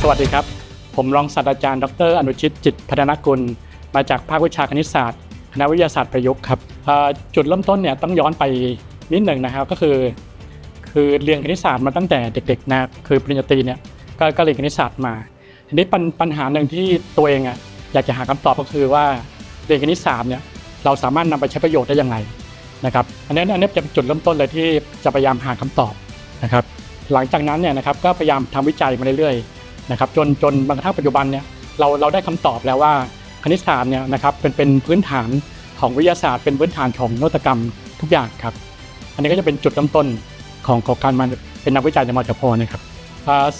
สวัสดีครับ ผมรองศาสตราจารย์ ดร อนุชิตจิตพัฒนกุล มาจากภาควิชาคณิตศาสตร์คณะวิทยาศาสตร์ประยุกต์ครับจุดเริ่มต้นเนี่ยต้องย้อนไปนิดหนึ่งนะครับก็คือ คือเรียนคณิตศาสตร์มาตั้งแต่เด็กๆนะคือปริญญาตรีเนี่ยก็ก็เรียนคณิตศาสตร์มาทีนี้ปัญปัญหาหนึ่งที่ตัวเองอะอยากจะหาคำตอบก็คือว่าเรียนคณิตศาสตร์เนี่ยเราสามารถนำไปใช้ประโยชน์ได้ยังไงนะครับอันนี้อันนี้จะเป็นจุดเริ่มต้นเลยที่จะพยายามหาคำตอบนะครับหลังจากนั้นเนี่ยนะครับก็พยายามทำวิจัยมาเรื่อยๆ นะครับจนจนบางกระทั่งปัจจุบันเนี่ยเราเราได้คำตอบแล้วว่าคณิตศาสตร์เนี่ยนะครับเป็นเป็นพื้นฐานของวิทยาศาสตร์ เป็นพื้นฐานของนวัตกรรมทุกอย่างครับ อันนี้ก็จะเป็นจุดเริ่มต้นของของการมาเป็นนักวิจัยในมจพนะครับ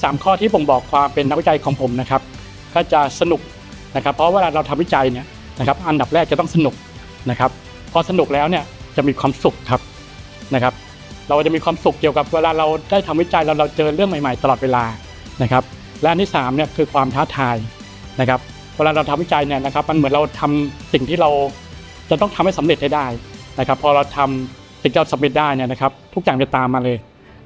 สามข้อที่ผมบอกความเป็นนักวิจัยของผมนะครับ ก็จะสนุกนะครับ เพราะเวลาเราทำวิจัยเนี่ยนะครับอันดับแรกจะต้องสนุกนะครับ พอสนุกแล้วเนี่ยจะมีความสุขครับนะครับ เราจะมีความสุขเกี่ยวกับเวลาเราได้ทำวิจัยเราเราเจอเรื่องใหม่ ๆ ตลอดเวลานะครับ และอันที่สามเนี่ยคือความท้าทายนะครับเวลาเราทำวิจัยเนี่ยนะครับมันเหมือนเราทำสิ่งที่เราจะต้องทำให้สำเร็จให้ได้นะครับพอเราทำสิ่งที่เราสำเร็จได้เนี่ยนะครับทุกอย่างจะตามมาเลย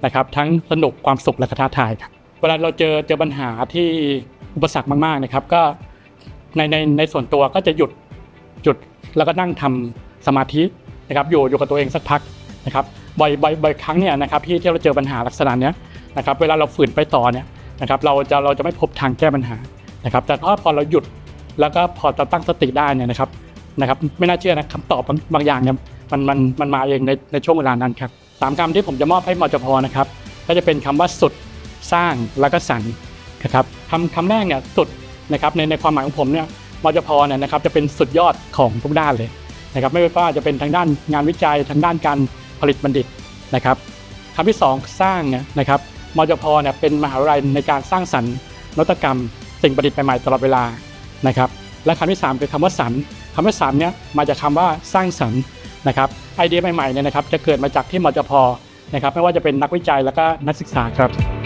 นะครับทั้งสนุกความสุขและท้าทายครับเวลาเราเจอเจอปัญหาที่อุปสรรคมากๆนะครับ ก็ในในในส่วนตัวก็จะหยุดหยุดแล้วก็นั่งทำสมาธินะครับอยู่อยู่กับตัวเองสักพักนะครับบ่อยบ่อยบ่อยครั้งเนี่ยนะครับที่ที่เราเจอปัญหาลักษณะเนี้ยนะครับเวลาเราฝืนไปต่อเนี่ย นะครับเราจะเราจะไม่พบทางแก้ปัญหานะครับ แต่ถ้าพอเราหยุดแล้วก็พอเราตั้งสติได้เนี่ยนะครับนะครับ ไม่น่าเชื่อนะคำตอบบางบางอย่างเนี่ยมันมันมันมาเองในในช่วงเวลานั้นครับสามคำที่ผมจะมอบให้มจพนะครับก็จะเป็นคำว่าสุดสร้างแล้วก็สรรนะครับคำคำแรกเนี่ยสุดนะครับในในความหมายของผมเนี่ยมจพเนี่ยนะครับจะเป็นสุดยอดของทุกด้านเลยนะครับไม่ว่าจะเป็นทางด้านงานวิจัยทางด้านการผลิตบัณฑิตนะครับคำที่ 2 สร้างนะครับ มจพเนี่ยเป็นมหาวิทยาลัยในการสร้างสรรค์นวัตกรรม สิ่งประดิษฐ์ใหม่ๆตลอดเวลานะครับและคำที่ 3 คือคำว่าสรรคำว่าสรรเนี่ยมาจากคำว่าสร้างสรรค์นะครับไอเดียใหม่ๆเนี่ยนะครับจะเกิดมาจากที่มจพนะครับไม่ว่าจะเป็นนักวิจัยแล้วก็นักศึกษาครับ